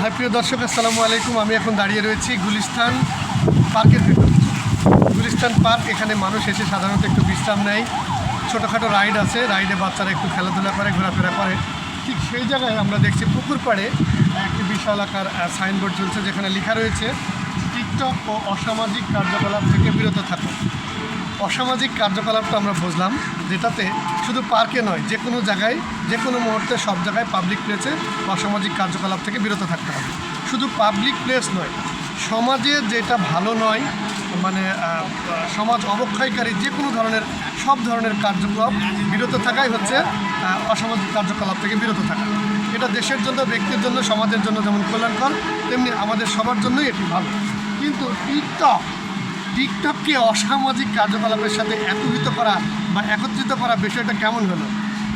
High, প্রিয় দর্শক, আসসালামু আলাইকুম। আমি এখন দাঁড়িয়ে রয়েছি গুলিস্তান পার্কের ভিতর। গুলিস্তান পার্ক, এখানে মানুষ এসে সাধারণত একটু বিশ্রাম নেয়। ছোটোখাটো রাইড আছে, রাইডে বাচ্চারা একটু খেলাধুলা করে, ঘোরাফেরা করে। ঠিক সেই জায়গায় আমরা দেখছি পুকুর পাড়ে একটি বিশাল আকার সাইনবোর্ড চলছে যেখানে লেখা রয়েছে, টিকটক ও অসামাজিক কার্যকলাপ থেকে বিরত থাকুন। অসামাজিক কার্যকলাপটা আমরা বুঝলাম। যেটাতে শুধু পার্কে নয়, যে কোনো জায়গায়, যে কোনো মুহূর্তে সব জায়গায় পাবলিক প্লেসে অসামাজিক কার্যকলাপ থেকে বিরত থাকতে হবে। শুধু পাবলিক প্লেস নয়, সমাজে যেটা ভালো নয় মানে সমাজ অবক্ষয়কারী যে কোনো ধরনের, সব ধরনের কার্যকলাপ বিরত থাকাই হচ্ছে অসামাজিক কার্যকলাপ থেকে বিরত থাকা। এটা দেশের জন্য, ব্যক্তির জন্য, সমাজের জন্য যেমন কল্যাণকর, তেমনি আমাদের সবার জন্যই এটি ভালো। কিন্তু টিকটক টিকটককে অসামাজিক কার্যকলাপের সাথে একত্রিত করা বা একত্রিত করা বিষয়টা কেমন হলো?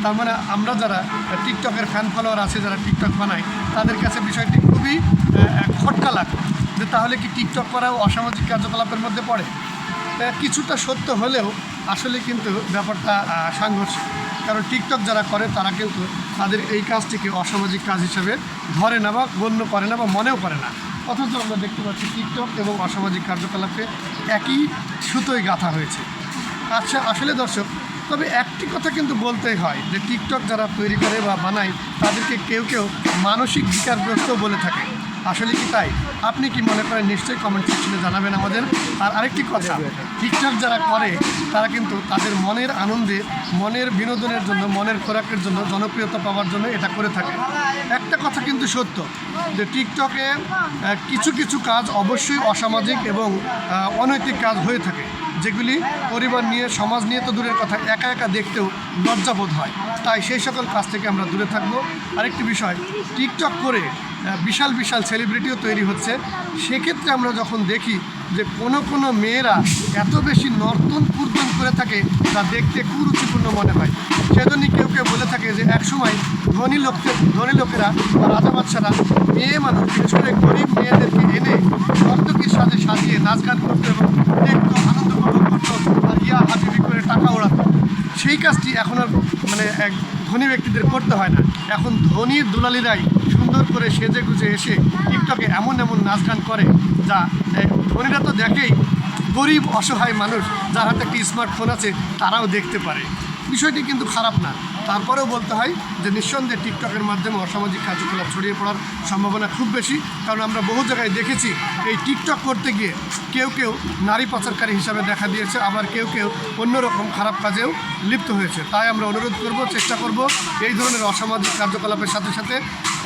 তার মানে আমরা যারা টিকটকের ফ্যান ফলোয়ার আছে, যারা টিকটক বানায়, তাদের কাছে বিষয়টি খুবই খটকা লাগে যে তাহলে কি টিকটক করাও অসামাজিক কার্যকলাপের মধ্যে পড়ে? কিছুটা সত্য হলেও আসলে কিন্তু ব্যাপারটা সাংঘর্ষিক। কারণ টিকটক যারা করে, তারা কিন্তু তাদের এই কাজটিকে অসামাজিক কাজ হিসেবে ধরে না বা গণ্য করে না বা মনেও করে না। অথচ আমরা দেখতে পাচ্ছি টিকটক এবং অসামাজিক কার্যকলাপে একই সুতোয় গাঁথা হয়েছে। আচ্ছা আসলে দর্শক, তবে একটি কথা কিন্তু বলতেই হয় যে টিকটক যারা তৈরি করে বা বানায়, তাদেরকে কেউ কেউ মানসিক বিকারগ্রস্ত বলে থাকে। আসলে কি তাই? আপনি কি মনে করেন? নিশ্চয়ই কমেন্ট সেকশনে জানাবেন আমাদের। আর আরেকটি কথা টিকটক যারা করে, তারা কিন্তু তাদের মনের আনন্দে, মনের বিনোদনের জন্য, মনের খোরাকের জন্য, জনপ্রিয়তা পাওয়ার জন্য এটা করে থাকে। একটা কথা কিন্তু সত্য, যে টিকটকে কিছু কিছু কাজ অবশ্যই অসামাজিক এবং অনৈতিক কাজ হয়ে থাকে। যেগুলি পরিবার নিয়ে, সমাজ নিয়ে তো দূরের কথা, একা একা দেখতেও লজ্জাবোধ হয়। তাই সেই সকল কাজ থেকে আমরা দূরে থাকব। আরেকটি বিষয়, টিকটক করে বিশাল বিশাল সেলিব্রিটিও তৈরি হচ্ছে। সেক্ষেত্রে আমরা যখন দেখি যে কোনো কোনো মেয়েরা এত বেশি নর্তন, কুর্তন করে থাকে, তা দেখতে কুরুচিপূর্ণ মনে হয়। সেজন্যই কেউ কেউ বলে থাকে যে একসময় ধনী লোকদের, ধনী লোকেরা বা রাজা বাচ্চারা মেয়ে মানুষ, বিশেষ করে গরিব মেয়েদেরকে এনে নর্তকীর সাথে সাজিয়ে নাচ গান করতো এবং দেখতো আনন্দ উপভোগ করতো ইয়া করে টাকা ওড়াতো। সেই কাজটি এখন আর মানে এক ধনী ব্যক্তিদের করতে হয় না। এখন ধনীর দুলালিরাই সুন্দর করে সেজে গুজে এসে টিকটকে এমন এমন নাচ গান করে যা ধনীরা তো দেখেই গরিব অসহায় মানুষ যার হাতে একটি স্মার্টফোন আছে তারাও দেখতে পারে। বিষয়টি কিন্তু খারাপ না। তারপরেও বলতে হয় যে নিঃসন্দেহে টিকটকের মাধ্যমে অসামাজিক কার্যকলাপ ছড়িয়ে পড়ার সম্ভাবনা খুব বেশি। কারণ আমরা বহু জায়গায় দেখেছি, এই টিকটক করতে গিয়ে কেউ কেউ নারী পাচারকারী হিসাবে দেখা দিয়েছে, আবার কেউ কেউ অন্যরকম খারাপ কাজেও লিপ্ত হয়েছে। তাই আমরা অনুরোধ করব, চেষ্টা করব এই ধরনের অসামাজিক কার্যকলাপের সাথে সাথে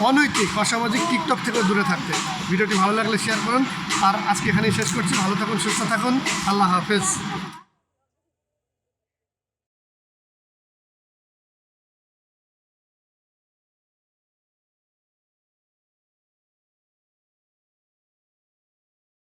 অনৈতিক, অসামাজিক টিকটক থেকে দূরে থাকতে। ভিডিওটি ভালো লাগলে শেয়ার করুন। আর আজকে এখানেই শেষ করছি। ভালো থাকুন, সুস্থ থাকুন। আল্লাহ হাফেজ।